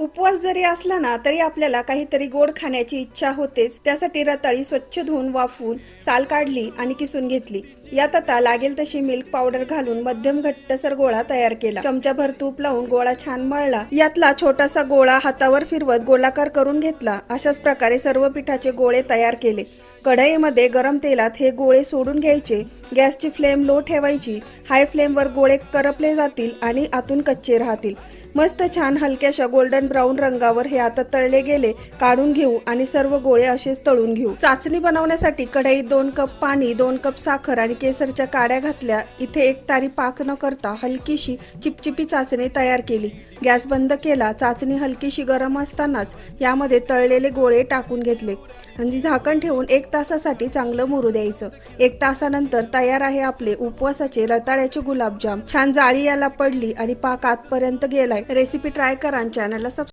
उपवास जरी असला ना तरी आपल्याला काहीतरी गोड खाण्याची इच्छा होतेच. त्यासाठी रताळी स्वच्छ धुवून वाफवून साल काढली आणि किसून घेतली. यात आता लागेल तशी मिल्क पावडर घालून मध्यम घट्टसर गोळा तयार केला. चमचाभर तूप लावून गोळा छान मळला. यातला छोटासा गोळा हातावर फिरवत गोलाकार करून घेतला. अशाच प्रकारे सर्व पिठाचे गोळे तयार केले. कढईमध्ये गरम तेलात हे गोळे सोडून घ्यायचे. गॅसची फ्लेम लो ठेवायची. हाय फ्लेमवर गोळे करपले जातील आणि आतून कच्चे राहतील. मस्त छान हलक्याशा गोल्डन ब्राऊन रंगावर हे आता तळले गेले. काढून घेऊ आणि सर्व गोळे असेच तळून घेऊ. चाचणी बनवण्यासाठी कढईत दोन कप पाणी दोन कप साखर आणि केसरच्या काड्या घातल्या. इथे एक तारी पाक न करता हलकीशी चिपचिपी चाचणी तयार केली. गॅस बंद केला. चाचणी हलकीशी गरम असतानाच यामध्ये तळलेले गोळे टाकून घेतले. आणि झाकण ठेवून एक तासासाठी चांगलं मुरू द्यायचं. एक तासानंतर तयार आहे आपले उपवासाचे रताळ्याचे गुलाबजाम. छान जाळी याला पडली आणि पाक आतपर्यंत गेलाय. रेसिपी ट्राय करा चॅनलला सबस्क्राईब